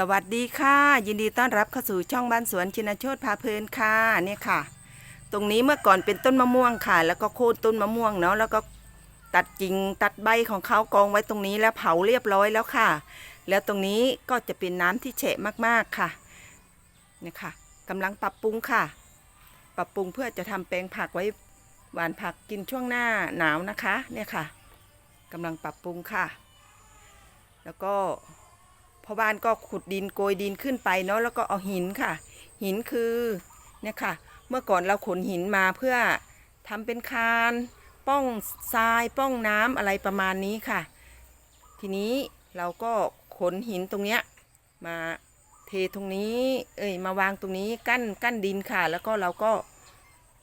สวัสดีค่ะ ยินดีต้อนรับเข้าสู่ช่องบ้านสวนชินโชตพาเพลินค่ะเนี่ยค่ะ ตรงนี้เมื่อก่อนเป็นต้นมะม่วงค่ะ แล้วก็โค่นต้นมะม่วงเนาะแล้วก็ตัดกิ่งตัดใบของเขากองไว้ตรงนี้แล้วเผาเรียบร้อยแล้วค่ะ แล้วตรงนี้ก็จะเป็นน้ำที่แฉะมากๆค่ะเนี่ยค่ะกำลังปรับปรุงค่ะ ปรับปรุงเพื่อจะทำแปลงผักไว้หวานผักกินช่วงหน้าหนาวนะคะเนี่ยค่ะกำลังปรับปรุงค่ะ แล้วก็ พ่อบ้านก็ขุดดินโกยดินขึ้นไปเนาะแล้วก็เอาหินค่ะ หินคือเนี่ยค่ะ เมื่อก่อนเราขนหินมาเพื่อทำเป็นคานป้องทรายป้องน้ำอะไรประมาณนี้ค่ะ ทีนี้เราก็ขนหินตรงเนี้ยมาเทตรงนี้ เอ้ยมาวางตรงนี้กั้นกั้นดินค่ะ แล้วก็เราก็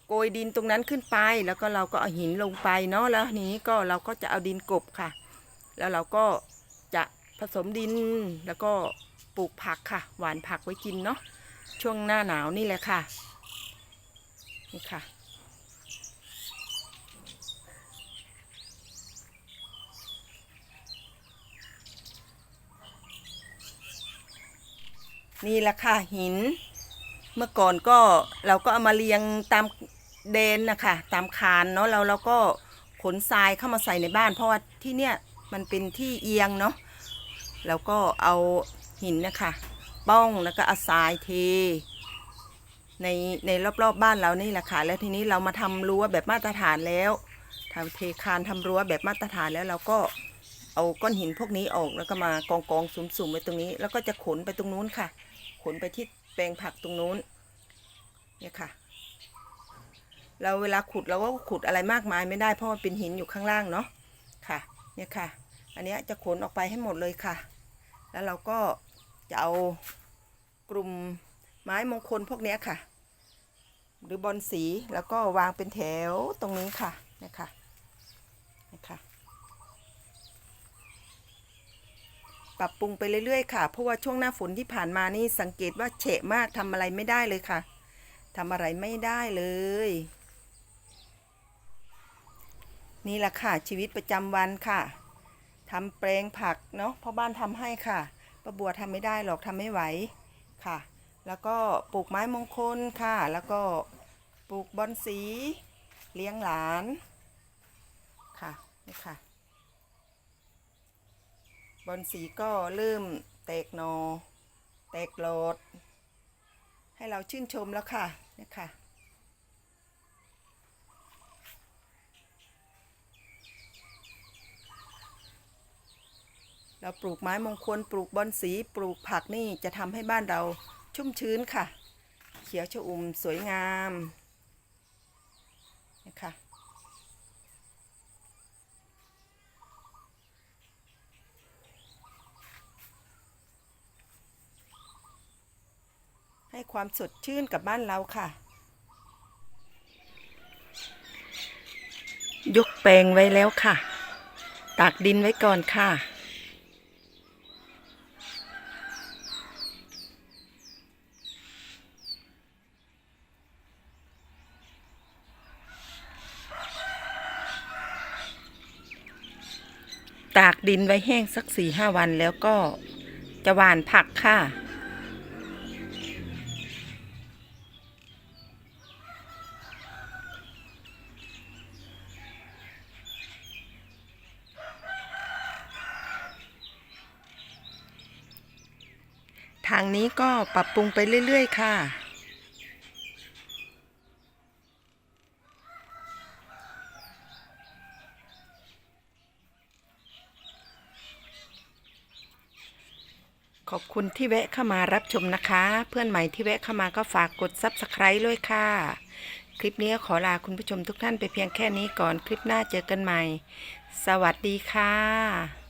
โกยดินตรงนั้นขึ้นไป แล้วก็เราก็เอาหินลงไปเนาะแล้วนี้ก็เราก็จะเอาดินกบค่ะ แล้วเราก็ สมดินแล้วก็ปลูกผักค่ะ หวานผักไว้กินเนาะช่วงหน้าหนาวนี่แหละค่ะ นี่ค่ะ นี่แหละค่ะหิน เมื่อก่อนก็เราก็เอามาเรียงตามเดนนะคะตามคานเนาะเราเราก็ขนทรายเข้ามาใส่ในบ้าน เพราะว่าที่เนี่ยมันเป็นที่เอียงเนาะ เราก็เอาหินนะคะป้องแล้วก็เอาทรายเทในในรอบๆบบ้านเรานี่แหละค่ะแล้วทีนี้เรามาทำรั้วแบบมาตรฐานแล้วทำเทคานทำรั้วแบบมาตรฐานแล้วเราก็เอาก้อนหินพวกนี้ออกแล้วก็มากองกองๆสุ่มๆไว้ตรงนี้ แล้วก็จะขนไปตรงนู้นค่ะ ขนไปที่แปลงผักตรงนู้นเนี่ยค่ะ เราเวลาขุดเราก็ขุดอะไรมากมายไม่ได้เพราะว่าเป็นหินอยู่ข้างล่างเนาะค่ะ เนี่ยค่ะ อันนี้จะขนออกไปให้หมดเลยค่ะ แล้วเราก็จะเอากลุ่มไม้มงคลพวกนี้ค่ะ หรือบอลสีแล้วก็วางเป็นแถวตรงนี้ค่ะนี่ค่ะนี่ค่ะปรับปรุงไปเรื่อยๆ ค่ะ เพราะว่าช่วงหน้าฝนที่ผ่านมานี่สังเกตว่าเฉะมากทำอะไรไม่ได้เลยค่ะทำอะไรไม่ได้เลย นี่แหละค่ะชีวิตประจำวันค่ะ ทำแปลงผักเนาะพ่อบ้านทำให้ค่ะป้าบัวทำไม่ได้หรอกทำไม่ไหวค่ะ แล้วก็ปลูกไม้มงคลค่ะ แล้วก็ปลูกบอนสี เลี้ยงหลานค่ะนี่ค่ะบอลสีก็เริ่มแตกหนอ แตกโหลด ให้เราชื่นชมแล้วค่ะนี่ค่ะ เราปลูกไม้มงคลปลูกบอนสีปลูกผักนี่จะทำให้บ้านเราชุ่มชื้นค่ะ เขียวชอุ่มสวยงามนะคะให้ความสดชื่นกับบ้านเราค่ะ ยกแปลงไว้แล้วค่ะ ตากดินไว้ก่อนค่ะ ตากดินไว้แห้งสักสี่ห้าวันแล้วก็จะหว่านผักค่ะ ทางนี้ก็ปรับปรุงไปเรื่อย ๆ ค่ะ ขอบคุณที่แวะเข้ามารับชมนะคะ เพื่อนใหม่ที่แวะเข้ามาก็ฝากกด Subscribe ด้วยค่ะ คลิปนี้ขอลาคุณผู้ชมทุกท่านไปเพียงแค่นี้ก่อนคลิปหน้าเจอกันใหม่ สวัสดีค่ะ